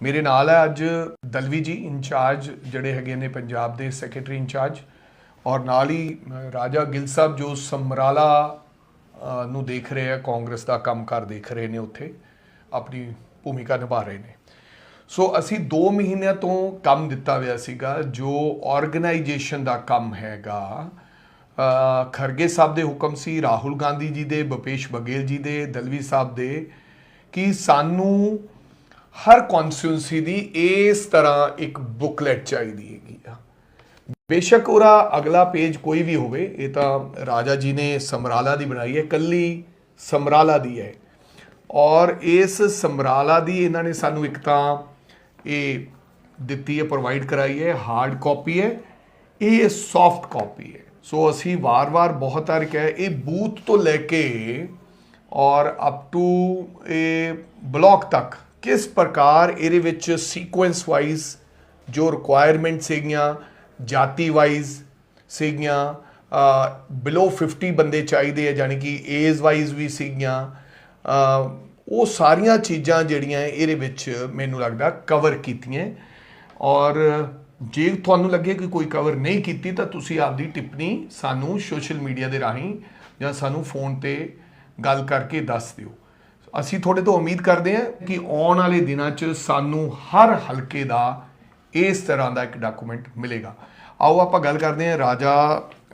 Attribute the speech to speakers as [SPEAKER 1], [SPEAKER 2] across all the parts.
[SPEAKER 1] ਮੇਰੇ ਨਾਲ ਹੈ ਅੱਜ ਦਲਵੀ ਜੀ ਇੰਚਾਰਜ ਜਿਹੜੇ ਹੈਗੇ ਨੇ ਪੰਜਾਬ ਦੇ ਸੈਕਟਰੀ ਇੰਚਾਰਜ ਔਰ ਨਾਲ ਹੀ ਰਾਜਾ ਗਿੱਲ ਸਾਹਿਬ ਜੋ ਸਮਰਾਲਾ ਨੂੰ ਦੇਖ ਰਹੇ ਆ ਕਾਂਗਰਸ ਦਾ ਕੰਮਕਾਰ ਦੇਖ ਰਹੇ ਨੇ ਉੱਥੇ, ਆਪਣੀ ਭੂਮਿਕਾ ਨਿਭਾ ਰਹੇ ਨੇ। ਸੋ ਅਸੀਂ 2 ਮਹੀਨਿਆਂ ਤੋਂ ਕੰਮ ਦਿੱਤਾ ਹੋਇਆ ਸੀਗਾ, ਜੋ ਆਰਗੇਨਾਈਜੇਸ਼ਨ ਦਾ ਕੰਮ ਹੈਗਾ। ਖਰਗੇ ਸਾਹਿਬ ਦੇ ਹੁਕਮ ਸੀ, ਰਾਹੁਲ ਗਾਂਧੀ ਜੀ ਦੇ ਭੁਪੇਸ਼ ਬਘੇਲ ਜੀ ਦੇ, ਦਲਵੀ ਸਾਹਿਬ ਦੇ, ਕਿ ਸਾਨੂੰ ਹਰ ਕਨਸਟੀਟਿਊਂਸੀ ਦੀ ਇਸ ਤਰ੍ਹਾਂ ਇੱਕ ਬੁਕਲੇਟ ਚਾਹੀਦੀ ਹੈਗੀ ਆ। ਬੇਸ਼ੱਕ ਉਹਦਾ ਅਗਲਾ ਪੇਜ ਕੋਈ ਵੀ ਹੋਵੇ, ਇਹ ਤਾਂ ਰਾਜਾ ਜੀ ਨੇ ਸਮਰਾਲਾ ਦੀ ਬਣਾਈ ਹੈ, ਕੱਲੀ ਸਮਰਾਲਾ ਦੀ ਹੈ। ਔਰ ਇਸ ਸਮਰਾਲਾ ਦੀ ਇਹਨਾਂ ਨੇ ਸਾਨੂੰ ਇੱਕ ਤਾਂ ਇਹ ਦਿੱਤੀ ਹੈ, ਪ੍ਰੋਵਾਈਡ ਕਰਾਈ ਹੈ, ਹਾਰਡ ਕਾਪੀ ਹੈ, ਇਹ ਸੌਫਟ ਕਾਪੀ ਹੈ। ਸੋ ਅਸੀਂ ਵਾਰ-ਵਾਰ ਬਹੁਤ ਵਾਰ ਕਿਹਾ, ਇਹ ਬੂਥ ਤੋਂ ਲੈ ਕੇ ਔਰ ਅਪ ਟੂ ਇਹ ਬਲਾਕ ਤੱਕ ਕਿਸ ਪ੍ਰਕਾਰ ਇਹਦੇ ਵਿੱਚ ਸੀਕੁਐਂਸ ਵਾਈਜ਼ ਜੋ ਰਿਕੁਆਇਰਮੈਂਟ ਸੀਗੀਆਂ, ਜਾਤੀ ਵਾਈਜ਼ ਸੀਗੀਆਂ ਬਿਲੋ 50 ਬੰਦੇ ਚਾਹੀਦੇ ਆ ਯਾਨੀ ਕਿ ਏਜ ਵਾਈਜ਼ ਵੀ ਸੀਗੀਆਂ ਉਹ ਸਾਰੀਆਂ ਚੀਜ਼ਾਂ ਜਿਹੜੀਆਂ ਇਹਦੇ ਵਿੱਚ ਮੈਨੂੰ ਲੱਗਦਾ ਕਵਰ ਕੀਤੀਆਂ। ਔਰ ਜੇ ਤੁਹਾਨੂੰ ਲੱਗੇ ਕਿ ਕੋਈ ਕਵਰ ਨਹੀਂ ਕੀਤੀ, ਤਾਂ ਤੁਸੀਂ ਆਪਦੀ ਟਿੱਪਣੀ ਸਾਨੂੰ ਸੋਸ਼ਲ ਮੀਡੀਆ ਦੇ ਰਾਹੀਂ ਜਾਂ ਸਾਨੂੰ ਫੋਨ ਤੇ ਗੱਲ ਕਰਕੇ ਦੱਸ ਦਿਓ। ਅਸੀਂ ਤੁਹਾਡੇ ਤੋਂ ਉਮੀਦ ਕਰਦੇ ਹਾਂ ਕਿ ਆਉਣ ਵਾਲੇ ਦਿਨਾਂ 'ਚ ਸਾਨੂੰ ਹਰ ਹਲਕੇ ਦਾ ਇਸ ਤਰ੍ਹਾਂ ਦਾ ਇੱਕ ਡਾਕੂਮੈਂਟ ਮਿਲੇਗਾ। ਆਓ ਆਪਾਂ ਗੱਲ ਕਰਦੇ ਹਾਂ ਰਾਜਾ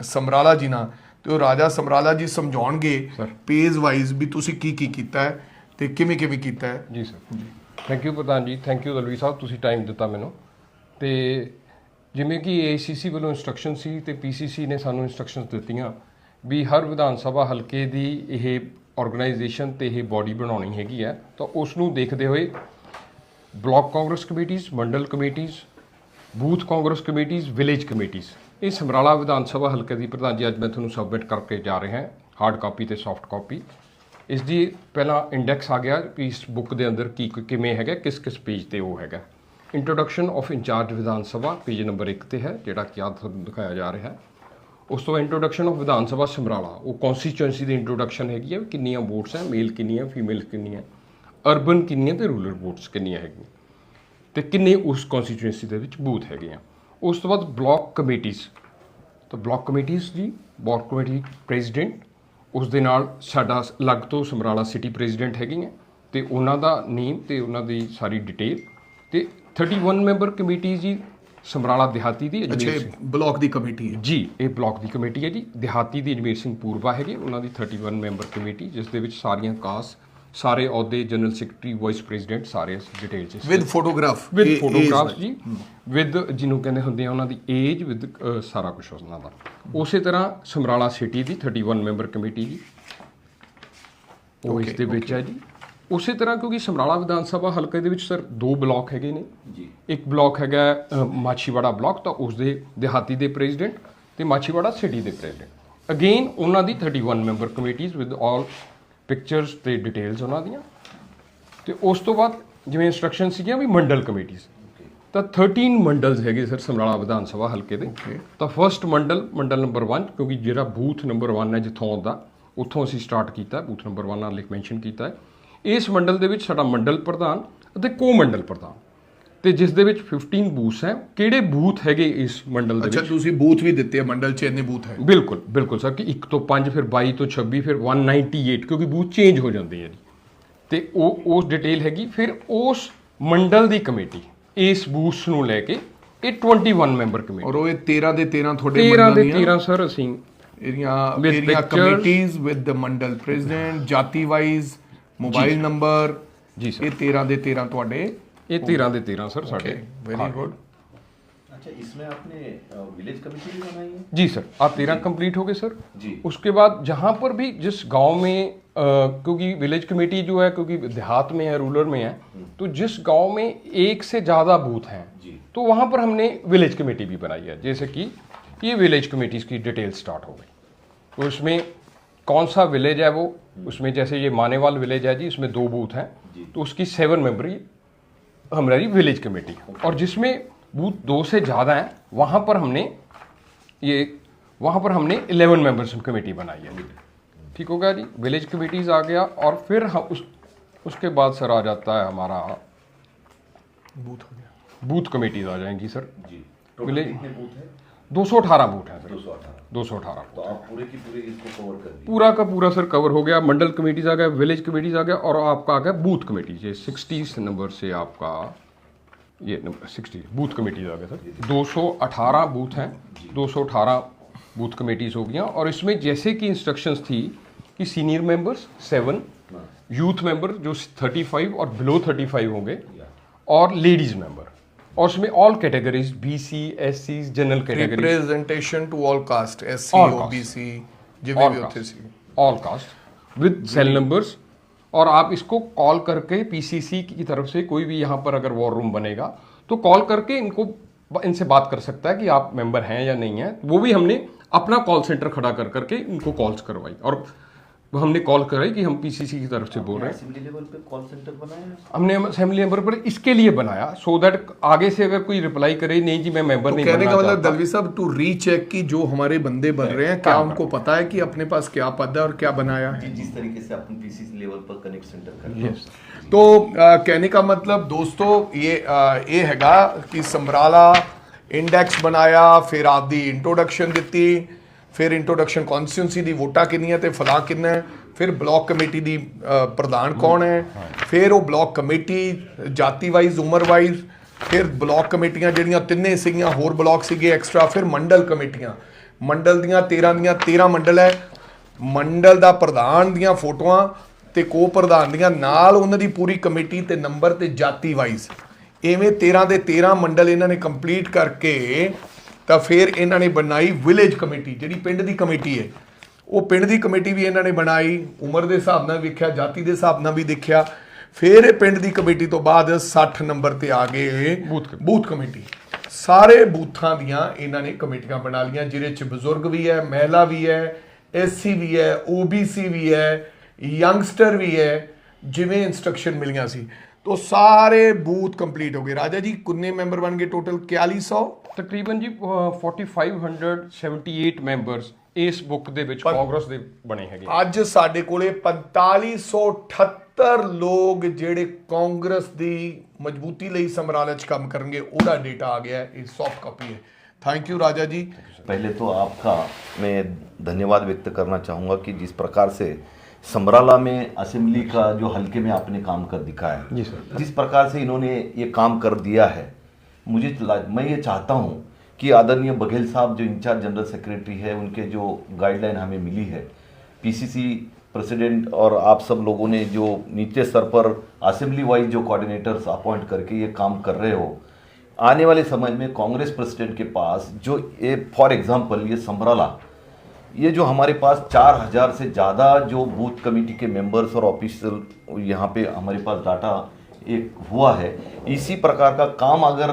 [SPEAKER 1] ਸਮਰਾਲਾ ਜੀ ਨਾਲ। ਤੇ ਉਹ ਰਾਜਾ ਸਮਰਾਲਾ ਜੀ ਸਮਝਾਉਣਗੇ ਪੇਜ ਵਾਈਜ਼ ਵੀ ਤੁਸੀਂ ਕੀ ਕੀ ਕੀਤਾ ਹੈ ਤੇ ਕਿਵੇਂ ਕਿਵੇਂ ਕੀਤਾ ਹੈ।
[SPEAKER 2] ਜੀ ਸਰ ਥੈਂਕ ਯੂ ਪ੍ਰਧਾਨ ਜੀ ਥੈਂਕ ਯੂ ਦਲਵੀ ਸਾਹਿਬ ਤੁਸੀਂ ਟਾਈਮ ਦਿੱਤਾ ਮੈਨੂੰ। ਤੇ ਜਿਵੇਂ ਕਿ ਏਸੀਸੀ ਵੱਲੋਂ ਇਨਸਟਰਕਸ਼ਨ ਸੀ ਤੇ ਪੀਸੀਸੀ ਨੇ ਸਾਨੂੰ ਇਨਸਟਰਕਸ਼ਨਸ ਦਿੱਤੀਆਂ ਵੀ ਹਰ ਵਿਧਾਨ ਸਭਾ ਹਲਕੇ ਦੀ ਇਹ ਆਰਗੇਨਾਈਜੇਸ਼ਨ ਤੇ ਇਹ ਬਾਡੀ ਬਣਾਉਣੀ ਹੈਗੀ ਹੈ, ਤਾਂ ਉਸ ਨੂੰ ਦੇਖਦੇ ਹੋਏ ਬਲਾਕ ਕਾਂਗਰਸ ਕਮੇਟੀਆਂ, ਮੰਡਲ ਕਮੇਟੀਆਂ, ਬੂਥ ਕਾਂਗਰਸ ਕਮੇਟੀਆਂ ਵਿਲੇਜ ਕਮੇਟੀਆਂ। ਇਹ ਸਮਰਾਲਾ ਵਿਧਾਨ ਸਭਾ ਹਲਕੇ ਦੀ ਪ੍ਰਧਾਨ ਜੀ ਅੱਜ ਮੈਂ ਤੁਹਾਨੂੰ ਸਬਮਿਟ ਕਰਕੇ ਜਾ ਰਿਹਾ ਹਾਂ ਹਾਰਡ ਕਾਪੀ ਤੇ ਸੌਫਟ ਕਾਪੀ ਇਸ ਦੀ ਪਹਿਲਾਂ ਇੰਡੈਕਸ ਆ ਗਿਆ ਵੀ ਇਸ ਬੁੱਕ ਦੇ ਅੰਦਰ ਕੀ ਕਿਵੇਂ ਹੈਗਾ, ਕਿਸ ਕਿਸ ਪੇਜ ਤੇ ਉਹ ਹੈਗਾ। Introduction of incharge Vidhan Sabha page number 1 ਤੇ ਹੈ, ਜਿਹੜਾ ਕਿ ਆਹ ਤੁਹਾਨੂੰ ਦਿਖਾਇਆ ਜਾ ਰਿਹਾ। ਹੈ ਉਸ ਤੋਂ ਇੰਟਰੋਡਕਸ਼ਨ ਆਫ ਵਿਧਾਨ ਸਭਾ ਸਮਰਾਲਾ ਉਹ ਕਨਸਟੀਚੁਐਂਸੀ ਦੀ ਇੰਟਰੋਡਕਸ਼ਨ ਹੈਗੀ ਹੈ ਵੀ ਕਿੰਨੀਆਂ ਵੋਟਸ ਹੈ ਮੇਲ ਕਿੰਨੀਆਂ ਫੀਮੇਲ ਕਿੰਨੀਆਂ ਅਰਬਨ ਕਿੰਨੀਆਂ ਤੇ ਰੂਰਲ ਵੋਟਸ ਕਿੰਨੀਆਂ ਹੈਗੀਆਂ। ਤੇ ਕਿੰਨੇ ਉਸ ਕਨਸਟੀਚੁਐਂਸੀ ਦੇ ਵਿੱਚ ਬੂਥ ਹੈਗੇ ਆ। ਉਸ ਤੋਂ ਬਾਅਦ ਬਲਾਕ ਕਮੇਟੀਆਂ ਤਾਂ ਬਲਾਕ ਕਮੇਟੀਆਂ ਜੀ ਬਲਾਕ ਕਮੇਟੀ ਪ੍ਰੈਜ਼ੀਡੈਂਟ ਉਸ ਦੇ ਨਾਲ ਸਾਡਾ ਅਲੱਗ ਤੋਂ ਸਮਰਾਲਾ ਸਿਟੀ ਪ੍ਰੈਜ਼ੀਡੈਂਟ ਹੈਗੀਆਂ। ਆ ਤੇ ਉਹਨਾਂ ਦਾ ਨੇਮ ਤੇ ਉਹਨਾਂ ਦੀ ਸਾਰੀ ਡਿਟੇਲ ਤੇ 31 ਮੈਂਬਰ ਕਮੇਟੀ ਜੀ ਸਮਰਾਲਾ ਦਿਹਾਤੀ ਦੀ ਅਜਮੇਰ
[SPEAKER 1] ਇਹ ਬਲਾਕ ਦੀ ਕਮੇਟੀ ਹੈ।
[SPEAKER 2] ਜੀ ਇਹ ਬਲਾਕ ਦੀ ਕਮੇਟੀ ਹੈ ਜੀ। ਦਿਹਾਤੀ ਦੀ ਅਜਮੇਰ ਸਿੰਘ ਪੂਰਵਾ ਹੈਗੇ ਉਹਨਾਂ ਦੀ 31 ਮੈਂਬਰ ਕਮੇਟੀ ਜਿਸ ਦੇ ਵਿੱਚ ਸਾਰੀਆਂ ਕਾਸ ਸਾਰੇ ਅਹੁਦੇ ਜਨਰਲ ਸੈਕਟਰੀ ਵਾਈਸ ਪ੍ਰੈਜ਼ੀਡੈਂਟ ਸਾਰੇ ਡਿਟੇਲ ਚ
[SPEAKER 1] ਵਿਦ ਫੋਟੋਗ੍ਰਾਫ
[SPEAKER 2] ਵਿਦ ਫੋਟੋਗ੍ਰਾਫਸ ਜੀ। ਵਿਦ ਜਿਹਨੂੰ ਕਹਿੰਦੇ ਹੁੰਦੇ ਆ ਉਹਨਾਂ ਦੀ ਏਜ ਵਿਦ ਸਾਰਾ ਕੁਝ ਉਹਨਾਂ ਦਾ। ਉਸੇ ਤਰ੍ਹਾਂ ਸਮਰਾਲਾ ਸਿਟੀ ਦੀ 31 ਮੈਂਬਰ ਕਮੇਟੀ ਜੀ। ਉਹ ਇਸ ਦੇ ਵਿੱਚ ਹੈ ਜੀ। ਉਸੇ ਤਰ੍ਹਾਂ ਕਿਉਂਕਿ ਸਮਰਾਲਾ ਵਿਧਾਨ ਸਭਾ ਹਲਕੇ ਦੇ ਵਿੱਚ ਸਰ ਦੋ ਬਲਾਕ ਹੈਗੇ ਨੇ। ਜੀ। ਇੱਕ ਬਲਾਕ ਹੈਗਾ ਮਾਛੀਵਾੜਾ ਬਲਾਕ ਤਾਂ ਉਸ ਦੇ ਦਿਹਾਤੀ ਦੇ ਪ੍ਰੈਜ਼ੀਡੈਂਟ ਤੇ ਮਾਛੀਵਾੜਾ ਸਿਟੀ ਦੇ ਪ੍ਰੈਜ਼ੀਡੈਂਟ। ਅਗੇਨ ਉਹਨਾਂ ਦੀ 31 ਮੈਂਬਰ ਕਮੇਟੀਆਂ ਵਿਦ ਆਲ ਪਿਕਚਰਸ ਤੇ ਡਿਟੇਲਸ ਉਹਨਾਂ ਦੀਆਂ। ਤੇ ਉਸ ਤੋਂ ਬਾਅਦ ਜਿਵੇਂ ਇਨਸਟਰਕਸ਼ਨ ਸੀਗੀਆਂ ਵੀ ਮੰਡਲ ਕਮੇਟੀਆਂ ਤਾਂ 13 ਮੰਡਲਸ ਹੈਗੇ ਸਰ ਸਮਰਾਲਾ ਵਿਧਾਨ ਸਭਾ ਹਲਕੇ ਦੇ। ਤਾਂ ਫਰਸਟ ਮੰਡਲ ਮੰਡਲ ਨੰਬਰ 1 ਕਿਉਂਕਿ ਜਿਹੜਾ ਬੂਥ ਨੰਬਰ 1 ਹੈ ਜਿੱਥੋਂ ਆਉਂਦਾ ਉੱਥੋਂ ਅਸੀਂ ਸਟਾਰਟ ਕੀਤਾ ਬੂਥ ਨੰਬਰ 1 ਨਾਲ ਲਿਖ ਮੈਂਸ਼ਨ ਕੀਤਾ ਹੈ। ਇਸ ਮੰਡਲ ਦੇ ਵਿੱਚ ਸਾਡਾ ਮੰਡਲ ਪ੍ਰਧਾਨ ਅਤੇ ਕੋ ਮੰਡਲ ਪ੍ਰਧਾਨ। ਤੇ ਜਿਸ ਦੇ ਵਿੱਚ 15 ਬੂਥਸ ਹੈ ਕਿਹੜੇ ਬੂਥ ਹੈਗੇ ਇਸ ਮੰਡਲ ਦੇ
[SPEAKER 1] ਅੱਛਾ
[SPEAKER 2] ਵਿੱਚ?
[SPEAKER 1] ਤੁਸੀਂ ਬੂਥ ਵੀ ਦਿੱਤੇ ਆ ਮੰਡਲ ਚ ਇੰਨੇ ਬੂਥ ਹੈ।
[SPEAKER 2] ਬਿਲਕੁਲ ਬਿਲਕੁਲ ਸਰ ਕਿ 1 ਤੋਂ 5 ਫਿਰ 22 ਤੋਂ 26 ਫਿਰ 198 ਕਿਉਂਕਿ ਬੂਥ ਚੇਂਜ ਹੋ ਜਾਂਦੇ ਆ ਜੀ। ਤੇ ਉਹ ਉਸ ਡਿਟੇਲ ਹੈਗੀ ਫਿਰ ਉਸ ਮੰਡਲ ਦੀ ਕਮੇਟੀ ਇਸ ਬੂਥ ਨੂੰ ਲੈ ਕੇ ਇਹ 21 ਮੈਂਬਰ ਕਮੇਟੀ।
[SPEAKER 1] ਔਰ ਉਹ ਇਹ 13 ਦੇ 13 ਤੁਹਾਡੇ
[SPEAKER 2] 13
[SPEAKER 1] ਮੰਡਲ
[SPEAKER 2] ਦੇ
[SPEAKER 1] ਦੀਆਂ?
[SPEAKER 2] 13 ਸਰ ਅਸੀਂ
[SPEAKER 1] area
[SPEAKER 2] With
[SPEAKER 1] area
[SPEAKER 2] pictures.
[SPEAKER 1] Committees with the mandal president ਜਾਤੀ ਵਾਈਜ਼ ਮੋਬਾਈਲ ਨੰਬਰ
[SPEAKER 2] ਜੀ ਸਰ
[SPEAKER 1] ਇਹ 13 ਦੇ 13 ਤੁਹਾਡੇ
[SPEAKER 2] ਇਹ 13 ਦੇ 13 ਸਰ ਸਾਡੇ
[SPEAKER 1] वेरी गुड
[SPEAKER 3] अच्छा इसमें आपने विलेज कमेटी भी बनाई है
[SPEAKER 2] जी सर आप तेरह कंप्लीट हो गए सर
[SPEAKER 3] जी।
[SPEAKER 2] उसके बाद जहाँ पर भी जिस गांव में अ, क्योंकि विलेज कमेटी जो है क्योंकि देहात में है रूरल में है तो जिस गांव में एक से ज़्यादा बूथ हैं
[SPEAKER 3] जी।
[SPEAKER 2] तो वहाँ पर हमने विलेज कमेटी भी बनाई है जैसे कि ये विलेज कमेटीज़ की डिटेल स्टार्ट हो गई तो उसमें कौन सा विलेज है वो हम्म। उसमें जैसे ये मानेवाल विलेज है जी इसमें दो बूथ हैं। तो उसकी सेवन मेंबरी हमारी विलेज कमेटी और जिसमें बूथ दो से ज़्यादा हैं वहाँ पर हमने ये वहाँ पर हमने इलेवन मेंबर्स कमेटी बनाई है। ठीक हो। गया जी? विलेज कमेटीज़ आ गया और फिर हम उस उसके बाद सर आ जाता है हमारा
[SPEAKER 1] बूथ
[SPEAKER 2] बूथ कमेटीज आ जाएँगी सर।
[SPEAKER 3] जी।
[SPEAKER 2] विलेज
[SPEAKER 3] बूथ है?
[SPEAKER 2] 218 बूथ हैं सर।
[SPEAKER 3] दो सौ अठारह।
[SPEAKER 2] 218
[SPEAKER 3] तो आप पूरे की पूरे इसको कवर कर
[SPEAKER 2] पूरा का पूरा सर कवर हो गया। मंडल कमेटीज आ गया विलेज कमेटीज आ गया और आपका आ गया बूथ कमेटीज ये सिक्सटी नंबर से आपका ये नंबर सिक्सटी बूथ कमेटीज आ गया सर। 218 बूथ हैं। 218 बूथ कमेटीज हो गया और इसमें जैसे कि इंस्ट्रक्शंस थी कि senior members seven youth member जो 35 और बिलो 35 होंगे और लेडीज़ मेंबर और उसमें all categories B C S
[SPEAKER 1] C general category representation to
[SPEAKER 2] all caste S
[SPEAKER 1] C
[SPEAKER 2] O
[SPEAKER 1] B C
[SPEAKER 2] all caste with cell numbers और आप इसको कॉल करके पीसीसी की तरफ़ से कोई भी यहाँ पर अगर वॉर रूम बनेगा तो कॉल करके इनको इनसे बात कर सकता है कि आप मेंबर हैं या नहीं हैं। वो भी हमने अपना कॉल सेंटर खड़ा कर करके इनको कॉल्स करवाई। और वो हमने कॉल कराई कि हम पीसीसी की तरफ़ से बोल रहे हैं।
[SPEAKER 3] असेंबली लेवल पे कॉल सेंटर बनाया?
[SPEAKER 2] हमने असेंबली मेंबर पर इसके लिए बनाया सो so दैट आगे से अगर कोई रिप्लाई करे नहीं जी मैं मेंबर
[SPEAKER 1] तो
[SPEAKER 2] नहीं
[SPEAKER 1] कहने का मतलब दलवी साहब टू रीचेक की जो हमारे बंदे बन रहे हैं क्या उनको पता है कि अपने पास क्या पद है और क्या बनाया है?
[SPEAKER 3] जिस तरीके से अपन पीसीसी लेवल पर कनेक्ट सेंटर कर रहे हैं।
[SPEAKER 1] तो कहने का मतलब दोस्तों ये ये हैगा कि समराला इंडेक्स बनाया फिर आदि इंट्रोडक्शन दी ਫਿਰ ਇੰਟਰੋਡਕਸ਼ਨ ਕਨਸਟੀਟਿਊਂਸੀ ਦੀ ਵੋਟਾਂ ਕਿੰਨੀਆਂ ਤੇ ਫਲਾ ਕਿੰਨਾ ਹੈ, ਫਿਰ ਬਲਾਕ ਕਮੇਟੀ ਦੀ ਪ੍ਰਧਾਨ ਕੌਣ ਹੈ ਫਿਰ ਉਹ ਬਲਾਕ ਕਮੇਟੀ ਜਾਤੀ ਵਾਈਜ਼ ਉਮਰ ਵਾਈਜ਼ ਫਿਰ ਬਲਾਕ ਕਮੇਟੀਆਂ ਜਿਹੜੀਆਂ ਤਿੰਨੇ ਸੀਗੀਆਂ ਹੋਰ ਬਲਾਕ ਸੀਗੇ ਐਕਸਟਰਾ ਫਿਰ ਮੰਡਲ ਕਮੇਟੀਆਂ। ਮੰਡਲ ਦੀਆਂ 13 ਦੀਆਂ 13 ਮੰਡਲ ਹੈ। ਮੰਡਲ ਦਾ ਪ੍ਰਧਾਨ ਦੀਆਂ ਫੋਟੋਆਂ ਤੇ ਕੋ ਪ੍ਰਧਾਨ ਦੀਆਂ ਨਾਲ ਉਹਨਾਂ ਦੀ ਪੂਰੀ ਕਮੇਟੀ ਤੇ ਨੰਬਰ ਤੇ ਜਾਤੀ ਵਾਈਜ਼ ਐਵੇਂ 13 ਦੇ 13 ਮੰਡਲ ਇਹਨਾਂ ਨੇ ਕੰਪਲੀਟ ਕਰਕੇ ਤਾਂ ਫਿਰ ਇਹਨਾਂ ਨੇ ਬਣਾਈ ਵਿਲੇਜ ਕਮੇਟੀ ਜਿਹੜੀ ਪਿੰਡ ਦੀ ਕਮੇਟੀ ਹੈ। ਉਹ ਪਿੰਡ ਦੀ ਕਮੇਟੀ ਵੀ ਇਹਨਾਂ ਨੇ ਬਣਾਈ ਉਮਰ ਦੇ ਹਿਸਾਬ ਨਾਲ ਵੇਖਿਆ ਜਾਤੀ ਦੇ ਹਿਸਾਬ ਨਾਲ ਵੀ ਦੇਖਿਆ। ਫਿਰ ਇਹ ਪਿੰਡ ਦੀ ਕਮੇਟੀ ਤੋਂ ਬਾਅਦ 60 ਨੰਬਰ ਤੇ ਆ ਗਏ
[SPEAKER 2] ਬੂਥ ਕਮੇਟੀ।
[SPEAKER 1] ਬੂਥ ਕਮੇਟੀ ਸਾਰੇ ਬੂਥਾਂ ਦੀਆਂ ਇਹਨਾਂ ਨੇ ਕਮੇਟੀਆਂ ਬਣਾ ਲੀਆਂ ਜਿਹਦੇ ਚ ਬਜ਼ੁਰਗ ਵੀ ਹੈ ਮਹਿਲਾ ਵੀ ਹੈ ਐਸਸੀ ਵੀ ਹੈ ਓਬੀਸੀ ਵੀ ਹੈ ਯੰਗਸਟਰ ਵੀ ਹੈ ਜਿਵੇਂ ਇਨਸਟਰਕਸ਼ਨ ਮਿਲੀਆਂ ਸੀ। ਤੋਂ ਸਾਰੇ ਬੂਥ ਕੰਪਲੀਟ ਹੋ ਗਏ ਰਾਜਾ ਜੀ ਕਿੰਨੇ ਮੈਂਬਰ ਬਣ ਗਏ ਟੋਟਲ 4100
[SPEAKER 2] ਤਕਰੀਬਨ ਜੀ ਅਹ, 4578 ਮੈਂਬਰਸ ਇਸ ਬੁੱਕ ਦੇ ਵਿੱਚ ਕਾਂਗਰਸ ਦੇ ਬਣੇ ਹੈਗੇ
[SPEAKER 1] ਅੱਜ ਸਾਡੇ ਕੋਲੇ 4578 ਲੋਕ ਜਿਹੜੇ ਕਾਂਗਰਸ ਦੀ ਮਜ਼ਬੂਤੀ ਲਈ ਸਮਰਾਲੇ ਚ ਕੰਮ ਕਰਨਗੇ ਉਹਦਾ ਡੇਟਾ ਆ ਗਿਆ ਹੈ ਇਹ ਸੌਫਟ ਕਾਪੀ ਹੈ ਥੈਂਕ ਯੂ ਰਾਜਾ ਜੀ
[SPEAKER 3] पहले तो आपका मैं धन्यवाद व्यक्त करना चाहूँगा कि जिस प्रकार से समराला में असेंबली का जो हल्के में आपने काम कर दिखाया है
[SPEAKER 2] जी सर।
[SPEAKER 3] जिस प्रकार से इन्होंने ये काम कर दिया है मुझे मैं ये चाहता हूँ कि आदरणीय बघेल साहब जो इंचार्ज जनरल सेक्रेटरी है उनके जो गाइडलाइन हमें मिली है पीसीसी प्रेसिडेंट और आप सब लोगों ने जो नीचे स्तर पर असेंबली वाइज जो कोऑर्डिनेटर्स अपॉइंट करके ये काम कर रहे हो आने वाले समय में कांग्रेस प्रेसिडेंट के पास जो ये फॉर एग्जांपल ये समराला ये जो हमारे पास चार हज़ार से ज़्यादा जो बूथ कमेटी के मेंबर्स और ऑफिशियल यहाँ पे हमारे पास डाटा एक हुआ है इसी प्रकार का काम अगर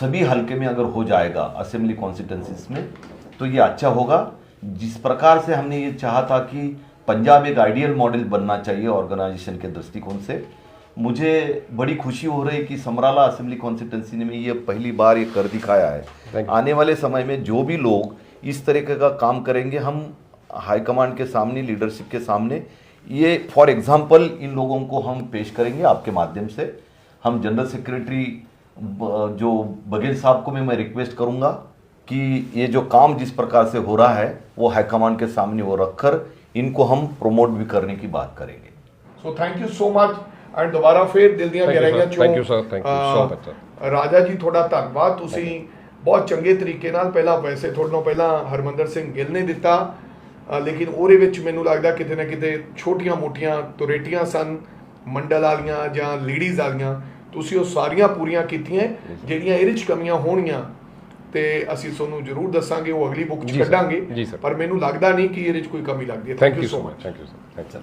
[SPEAKER 3] सभी हल्के में अगर हो जाएगा असेंबली कॉन्स्टिटेंसीज में तो ये अच्छा होगा। जिस प्रकार से हमने ये चाहा था कि पंजाब एक आइडियल मॉडल बनना चाहिए ऑर्गेनाइजेशन के दृष्टिकोण से मुझे बड़ी खुशी हो रही कि समराला असेंबली कॉन्स्टिटेंसी ने में ये पहली बार ये कर दिखाया है। आने वाले समय में जो भी लोग इस तरीके का काम करेंगे हम हाईकमांड के सामने लीडरशिप के सामने ये फॉर एग्जांपल इन लोगों को हम पेश करेंगे आपके माध्यम से हम जनरल सेक्रेटरी ब- जो बघेल साहब को भी मैं रिक्वेस्ट करूंगा कि ये जो काम जिस प्रकार से हो रहा है वो हाईकमांड के सामने वो रखकर इनको हम प्रमोट भी करने की बात करेंगे
[SPEAKER 1] so thank you so much and ਦੁਬਾਰਾ ਫੇਰ ਦਿਲ ਦੀਆਂ
[SPEAKER 2] Thank you,
[SPEAKER 1] ਗਹਿਰਾਈਆਂ
[SPEAKER 2] sir.
[SPEAKER 1] ਚੋਂ
[SPEAKER 2] Thank you, sir. Thank you so
[SPEAKER 1] uh,
[SPEAKER 2] much, sir.
[SPEAKER 1] ਰਾਜਾ ਜੀ ਤੁਹਾਡਾ ਧੰਨਵਾਦ ਤੁਸੀਂ ਬਹੁਤ ਚੰਗੇ ਤਰੀਕੇ ਨਾਲ ਪਹਿਲਾਂ ਵੈਸੇ ਤੁਹਾਡੇ ਤੋਂ ਪਹਿਲਾਂ ਹਰਮੰਦਰ ਸਿੰਘ ਗਿੱਲ ਨੇ ਦਿੱਤਾ ਲੇਕਿਨ ਉਹਦੇ ਵਿੱਚ ਮੈਨੂੰ ਲੱਗਦਾ ਕਿਤੇ ਨਾ ਕਿਤੇ ਛੋਟੀਆਂ-ਮੋਟੀਆਂ ਤੁਰੇਟੀਆਂ ਸਨ ਮੰਡਲ ਵਾਲੀਆਂ ਜਾਂ ਲੇਡੀਜ਼ ਵਾਲੀਆਂ ਤੁਸੀਂ ਉਹ ਸਾਰੀਆਂ ਪੂਰੀਆਂ ਕੀਤੀਆਂ ਜਿਹੜੀਆਂ ਇਹਦੇ ਵਿੱਚ ਕਮੀਆਂ ਹੋਣਗੀਆਂ ਤੇ ਅਸੀਂ ਤੁਹਾਨੂੰ ਜ਼ਰੂਰ ਦੱਸਾਂਗੇ ਉਹ ਅਗਲੀ ਬੁੱਕ 'ਚ. ਕੱਢਾਂਗੇ. ਪਰ ਮੈਨੂੰ ਲੱਗਦਾ ਨਹੀਂ ਕਿ ਇਹਦੇ 'ਚ ਕੋਈ ਕਮੀ ਲੱਗਦੀ ਹੈ thank
[SPEAKER 2] you
[SPEAKER 1] so. Much
[SPEAKER 2] thank you sir thank you